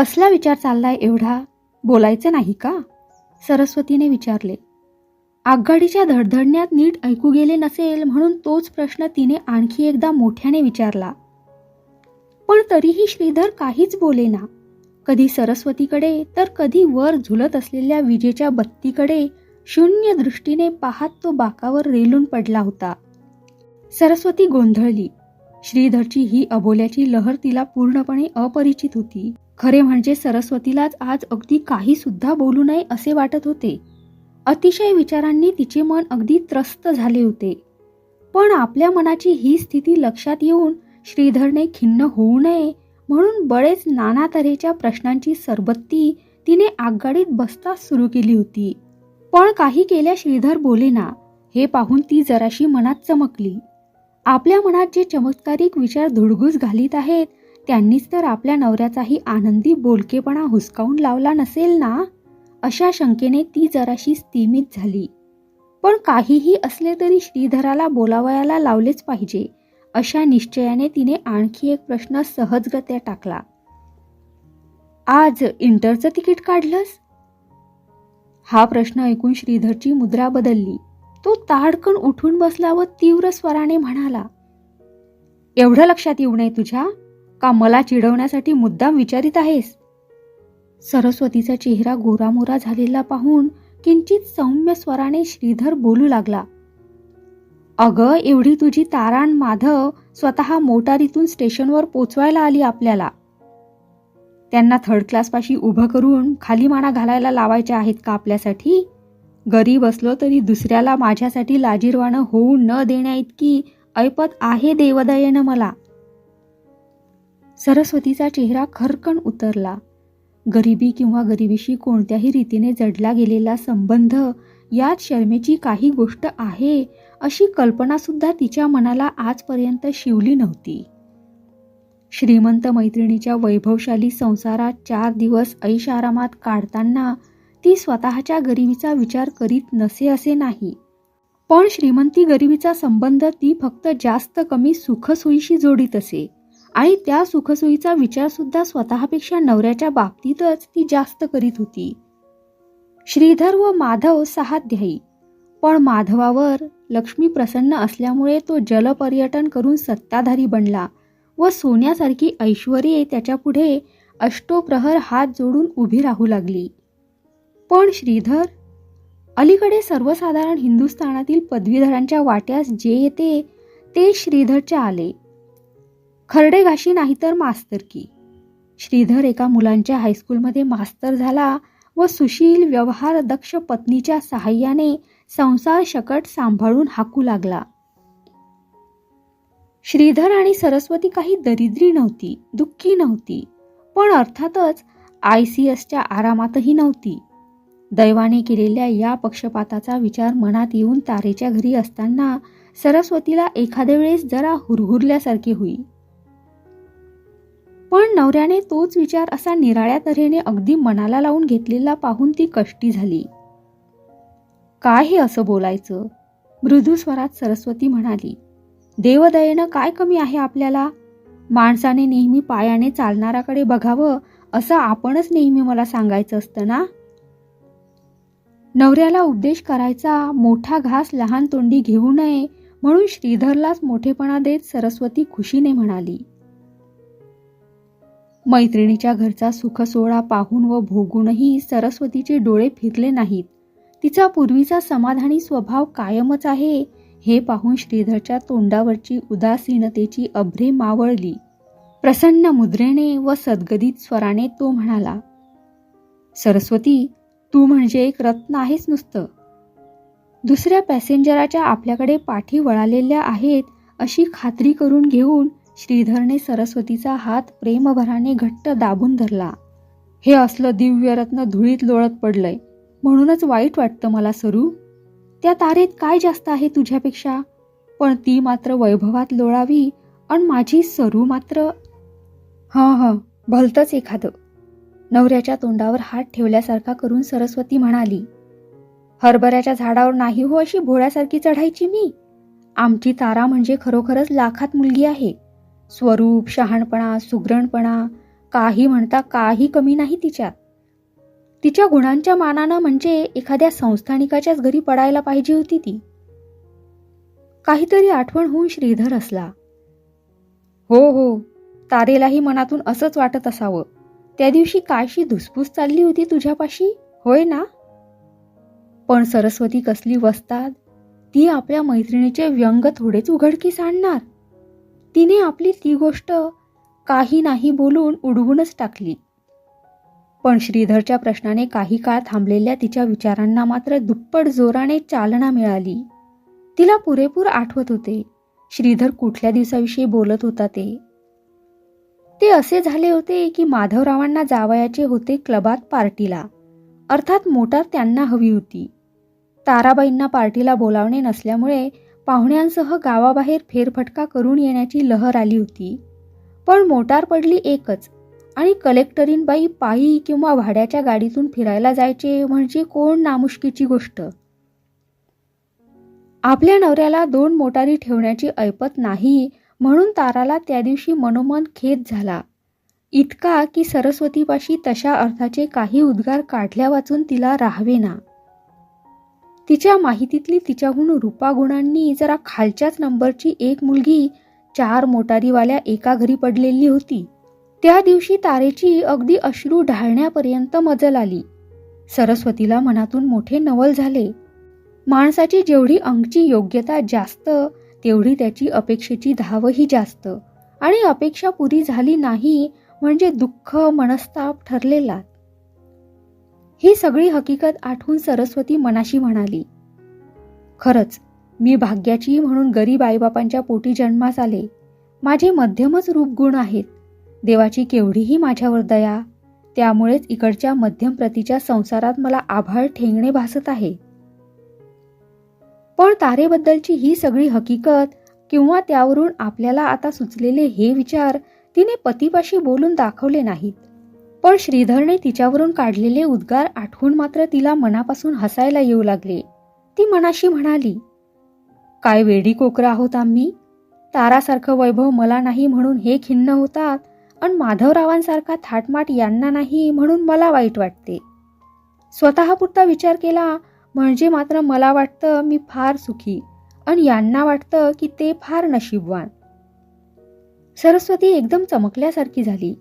कसला विचार चाललाय एवढा? बोलायचं नाही का? सरस्वतीने विचारले. आगगाडीच्या धडधडण्यात नीट ऐकू गेले नसेल म्हणून तोच प्रश्न तिने आणखी एकदा मोठ्याने विचारला. पण तरीही श्रीधर काहीच बोलेना. कधी सरस्वतीकडे तर कधी वर झुलत असलेल्या विजेच्या बत्तीकडे शून्य दृष्टीने पाहत तो बाकावर रेलून पडला होता. सरस्वती गोंधळली. श्रीधरची ही अबोल्याची लहर तिला पूर्णपणे अपरिचित होती. खरे म्हणजे सरस्वतीलाच आज अगदी काही सुद्धा बोलू नये असे वाटत होते. अतिशय विचारांनी तिचे मन अगदी त्रस्त झाले होते. पण आपल्या मनाची ही स्थिती लक्षात येऊन श्रीधरने खिन्न होऊ नये म्हणून बरेच नाना तऱ्हेच्या प्रश्नांची सरबत्ती तिने आगगाडीत बसताच सुरू केली होती. पण काही केल्या श्रीधर बोलेना. हे पाहून ती जराशी मनात चमकली. आपल्या मनात जे चमत्कारिक विचार धुडगूस घालीत आहेत त्यांनीच तर आपल्या नवऱ्याचाही आनंदी बोलकेपणा हुसकावून लावला नसेल ना? अशा शंकेने ती जराशी स्थिमित झाली. पण काहीही असले तरी श्रीधराला बोलावयाला लावलेच पाहिजे अशा निश्चयाने तिने आणखी एक प्रश्न सहजगत्या टाकला. आज इंटरचं तिकीट काढलंस? हा प्रश्न ऐकून श्रीधरची मुद्रा बदलली. तो ताडकण उठून बसला व तीव्र स्वराने म्हणाला एवढं लक्षात येऊ नये तुझ्या. का मला चिडवण्यासाठी मुद्दाम विचारित आहेस? सरस्वतीचा चेहरा गोरामोरा झालेला पाहून किंचित सौम्य स्वराने श्रीधर बोलू लागला अगं एवढी तुझी ताराण माधव स्वतः मोटारीतून स्टेशनवर पोचवायला आली आपल्याला. त्यांना थर्ड क्लासपाशी उभं करून खाली माना घालायला लावायच्या आहेत का आपल्यासाठी? गरीब असलो तरी दुसऱ्याला माझ्यासाठी लाजीरवाणं होऊ न देण्याइतकी ऐपत आहे देवदयेनं मला. सरस्वतीचा चेहरा खरकण उतरला. गरिबी किंवा गरिबीशी कोणत्याही रीतीने जडला गेलेला संबंध यात शर्मेची काही गोष्ट आहे अशी कल्पनासुद्धा तिच्या मनाला आजपर्यंत शिवली नव्हती. श्रीमंत मैत्रिणीच्या वैभवशाली संसारात चार दिवस ऐश आरामात काढताना ती स्वतःच्या गरिबीचा विचार करीत नसे असे नाही. पण श्रीमंती गरिबीचा संबंध ती फक्त जास्त कमी सुखसोयीशी जोडीत असे. आणि त्या सुखसोयीचा विचारसुद्धा स्वतःपेक्षा नवऱ्याच्या बाबतीतच ती जास्त करीत होती. श्रीधर व माधव सहाध्यायी. पण माधवावर लक्ष्मी प्रसन्न असल्यामुळे तो जलपर्यटन करून सत्ताधारी बनला व सोन्यासारखी ऐश्वर्ये त्याच्यापुढे अष्टोप्रहर हात जोडून उभी राहू लागली. पण श्रीधर अलीकडे सर्वसाधारण हिंदुस्थानातील पदवीधरांच्या वाट्यास जे येते ते श्रीधरच्या आले. खरडे घाशी नाही तर मास्तरकी श्रीधर एका मुलांच्या हायस्कूलमध्ये मास्तर झाला व सुशील व्यवहार दक्ष पत्नीच्या सहाय्याने संसार शकट सांभाळून हाकू लागला. श्रीधर आणि सरस्वती काही दरिद्री नव्हती दुःखी नव्हती पण अर्थातच आय सी एसच्या आरामातही नव्हती. दैवाने केलेल्या या पक्षपाताचा विचार मनात येऊन तारेच्या घरी असताना सरस्वतीला एखाद्या वेळेस जरा हुरहुरल्यासारखे होई. पण नवऱ्याने तोच विचार असा निराळ्या तऱ्हेने अगदी मनाला लावून घेतलेला पाहून ती कष्टी झाली. काय हे असं बोलायचं? मृदू स्वरात सरस्वती म्हणाली देवदयेनं काय कमी आहे आपल्याला? माणसाने नेहमी पायाने चालणाराकडे बघावं असं आपणच नेहमी मला सांगायचं असतं ना? नवऱ्याला उपदेश करायचा मोठा घास लहान तोंडी घेऊ नये म्हणून श्रीधरलाच मोठेपणा देत सरस्वती खुशीने म्हणाली. मैत्रिणीच्या घरचा सुखसोहळा पाहून व भोगूनही सरस्वतीचे डोळे फिरले नाहीत. तिचा पूर्वीचा समाधानी स्वभाव कायमच आहे हे पाहून श्रीधरच्या तोंडावरची उदासीनतेची अभ्रे मावळली. प्रसन्न मुद्रेने व सद्गदित स्वराने तो म्हणाला सरस्वती तू म्हणजे एक रत्न आहेस नुसतं. दुसऱ्या पॅसेंजराच्या आपल्याकडे पाठी वळालेल्या आहेत अशी खात्री करून घेऊन श्रीधरने सरस्वतीचा हात प्रेमभराने घट्ट दाबून धरला. हे असलं दिव्य रत्न धुळीत लोळत पडलंय. म्हणूनच वाईट वाटतं मला सरू. त्या तारेत काय जास्त आहे तुझ्यापेक्षा? पण ती मात्र वैभवात लोळावी आणि माझी सरू मात्र हां हां भलतंच एखादं. नवऱ्याच्या तोंडावर हात ठेवल्यासारखा करून सरस्वती म्हणाली हरभऱ्याच्या झाडावर नाही हो अशी भोळ्यासारखी चढायची मी? आमची तारा म्हणजे खरोखरच लाखात मुलगी आहे. स्वरूप शहाणपणा सुग्रणपणा काही म्हणता काही कमी नाही तिच्यात तिच्या गुणांच्या मानानं म्हणजे एखाद्या संस्थानिकाच्याच घरी पडायला पाहिजे होती ती. काहीतरी आठवण होऊन श्रीधर असला हो हो तारेलाही मनातून असंच वाटत असावं. त्या दिवशी कायशी धुसफूस चालली होती तुझ्यापाशी? होय ना? पण सरस्वती कसली वस्तात ती आपल्या मैत्रिणीचे व्यंग थोडेच उघडकीस आणणार. तिने आपली ती गोष्ट काही नाही बोलून उडवूनच टाकली. पण श्रीधरच्या प्रश्नाने काही काळ थांबलेल्या तिच्या विचारांना मात्र दुप्पट जोराने चालना मिळाली. तिला पुरेपूर आठवत होते. श्रीधर कुठल्या दिवसाविषयी बोलत होता ते? ते असे झाले होते की माधवरावांना जावयाचे होते क्लबात पार्टीला. अर्थात मोटार त्यांना हवी होती. ताराबाईंना पार्टीला बोलावणे नसल्यामुळे पाहुण्यांसह गावाबाहेर फेरफटका करून येण्याची लहर आली होती. पण मोटार पडली एकच आणि कलेक्टरीनबाई पायी किंवा भाड्याच्या गाडीतून फिरायला जायचे म्हणजे कोण नामुष्कीची गोष्ट? आपल्या नवऱ्याला दोन मोटारी ठेवण्याची ऐपत नाही म्हणून ताराला त्या दिवशी मनोमन खेद झाला. इतका की सरस्वतीपाशी तशा अर्थाचे काही उद्गार काढल्या वाचून तिला राहावेना. तिच्या माहितीतली तिच्याहून रूपागुणांनी जरा खालच्याच नंबरची एक मुलगी चार मोटारीवाल्या एका घरी पडलेली होती. त्या दिवशी तारेची अगदी अश्रू ढाळण्यापर्यंत मजल आली. सरस्वतीला मनातून मोठे नवल झाले. माणसाची जेवढी अंगची योग्यता जास्त तेवढी त्याची अपेक्षेची धावही जास्त. आणि अपेक्षा पुरी झाली नाही म्हणजे दुःख मनस्ताप ठरलेला ही सगळी हकीकत आठवून सरस्वती मनाशी म्हणाली खरंच मी भाग्याची म्हणून गरीब आईबापांच्या पोटी जन्मास आले. माझे मध्यमच रूपगुण आहेत. देवाची केवढीही माझ्यावर दया त्यामुळेच इकडच्या मध्यम प्रतीच्या संसारात मला आभाळ ठेंगणे भासत आहे. पण तारेबद्दलची ही सगळी हकीकत किंवा त्यावरून आपल्याला आता सुचलेले हे विचार तिने पतीपाशी बोलून दाखवले नाहीत. पण श्रीधरने तिच्यावरून काढलेले उद्गार आठवून मात्र तिला मनापासून हसायला येऊ लागले. ती मनाशी म्हणाली काय वेडी कोकरं आहोत आम्ही? तारासारखं वैभव मला नाही म्हणून हे खिन्न होतात आणि माधवरावांसारखा थाटमाट यांना नाही म्हणून मला वाईट वाटते. स्वतःपुरता विचार केला म्हणजे मात्र मला वाटतं मी फार सुखी आणि यांना वाटतं की ते फार नशीबवान. सरस्वती एकदम चमकल्यासारखी झाली.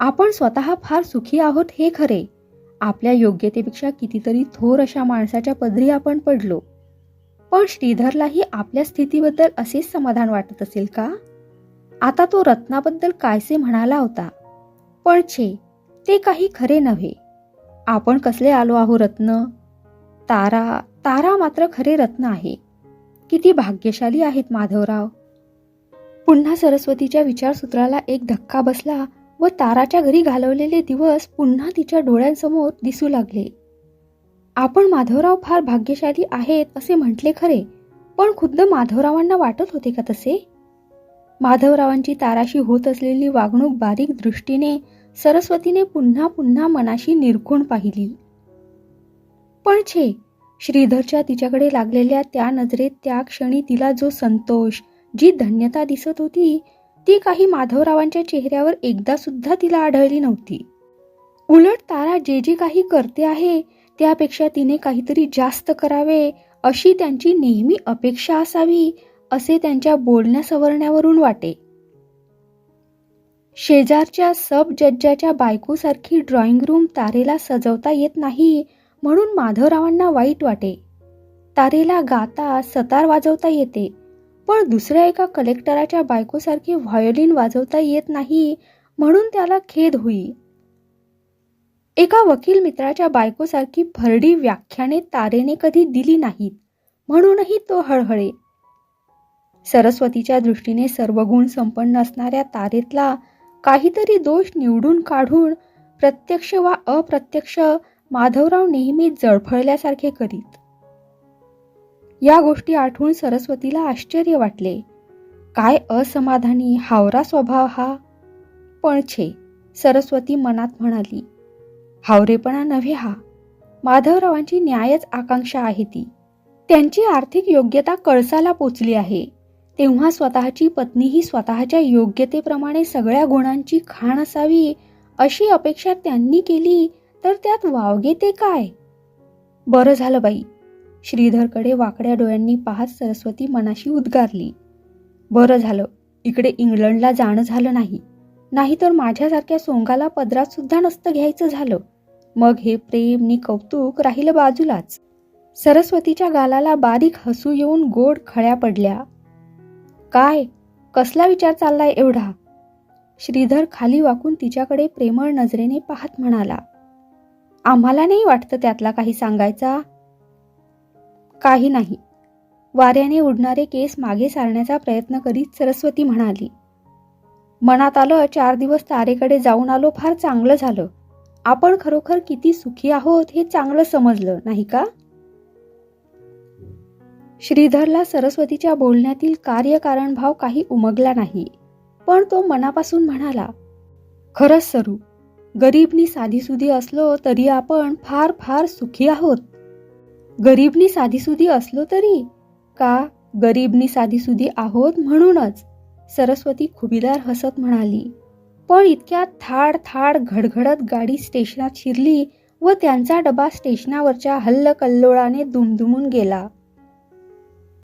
आपण स्वतः फार सुखी आहोत हे खरे. आपल्या योग्यतेपेक्षा कितीतरी थोर अशा माणसाच्या पदरी आपण पडलो. पण श्रीधरलाही आपल्या स्थितीबद्दल असेच समाधान वाटत असेल का? आता तो रत्नाबद्दल कायसे म्हणाला होता. पण छे ते काही खरे नव्हे. आपण कसले आलो आहो रत्न? तारा तारा मात्र खरे रत्न आहे. किती भाग्यशाली आहेत माधवराव. पुन्हा सरस्वतीच्या विचारसूत्राला एक धक्का बसला व ताराच्या घरी घालवलेले दिवस पुन्हा तिच्या डोळ्यांसमोर दिसू लागले. आपण माधवराव फार भाग्यशाली आहेत असे म्हटले खरे पण खुद्द माधवरावांना वाटत होते का तसे? माधवरावांची ताराशी होत असलेली वागणूक बारीक दृष्टीने सरस्वतीने पुन्हा पुन्हा मनाशी निरखून पाहिली. पण छे. श्रीधरच्या तिच्याकडे लागलेल्या त्या नजरेत त्या क्षणी तिला जो संतोष जी धन्यता दिसत होती ती काही माधवरावांच्या चेहऱ्यावर एकदा सुद्धा तिला आढळली नव्हती. उलट तारा जे जे काही करते आहे त्यापेक्षा तिने काहीतरी जास्त करावे अशी त्यांची नेहमी अपेक्षा असावी असे त्यांच्या बोलण्या सवरण्यावरून वाटे. शेजारच्या सब जज्जाच्या बायकोसारखी ड्रॉइंग रूम तारेला सजवता येत नाही म्हणून माधवरावांना वाईट वाटे. तारेला गाता सतार वाजवता येते पण दुसऱ्या एका कलेक्टराच्या बायकोसारखी व्हायोलिन वाजवता येत नाही म्हणून त्याला खेद होई. एका वकील मित्राच्या बायकोसारखी भरडी व्याख्याने तारेने कधी दिली नाहीत म्हणूनही तो हळहळे. सरस्वतीच्या दृष्टीने सर्व गुण संपन्न असणाऱ्या तारेतला काहीतरी दोष निवडून काढून प्रत्यक्ष वा अप्रत्यक्ष माधवराव नेहमी जळफळल्यासारखे करीत. या गोष्टी आठवून सरस्वतीला आश्चर्य वाटले. काय असमाधानी हावरा स्वभाव हा. पण छे सरस्वती मनात म्हणाली हावरेपणा नव्हे हा. माधवरावांची न्यायच आकांक्षा आहे ती. त्यांची आर्थिक योग्यता कळसाला पोचली आहे. तेव्हा स्वतःची पत्नी ही स्वतःच्या योग्यतेप्रमाणे सगळ्या गुणांची खाण असावी अशी अपेक्षा त्यांनी केली तर त्यात वावगे ते काय? बरं झालं बाई. श्रीधरकडे वाकड्या डोळ्यांनी पाहत सरस्वती मनाशी उद्गारली. बरं झालं. इकडे इंग्लंडला जाणं झालं नाही. नाहीतर माझ्यासारख्या सोंगाला पदरात सुद्धा नसतं घ्यायचं झालं. मग हे प्रेम नि कौतुक राहिलं बाजूलाच. सरस्वतीच्या गालाला बारीक हसू येऊन गोड खळ्या पडल्या. काय? कसला विचार चाललाय एवढा? श्रीधर खाली वाकून तिच्याकडे प्रेमळ नजरेने पाहत म्हणाला. आम्हाला नाही वाटतं त्यातला काही सांगायचा? काही नाही. वाऱ्याने उडणारे केस मागे सारण्याचा प्रयत्न करीत सरस्वती म्हणाली मनात आलं चार दिवस तारेकडे जाऊन आलो फार चांगलं झालं. आपण खरोखर किती सुखी आहोत हे चांगलं समजलं नाही का? श्रीधरला सरस्वतीच्या बोलण्यातील कार्यकारण भाव काही उमगला नाही पण तो मनापासून म्हणाला खरंच सरू गरीबनी साधीसुधी असलो तरी आपण फार फार सुखी आहोत. गरीबनी साधीसुधी असलो तरी का गरीबनी साधीसुधी आहोत म्हणूनच सरस्वती खुबीदार हसत म्हणाली. पण इतक्यात थाड थाड घडघडत गाडी स्टेशनात शिरली व त्यांचा डबा स्टेशनावरच्या हल्लकल्लोळाने दुमदुमून गेला.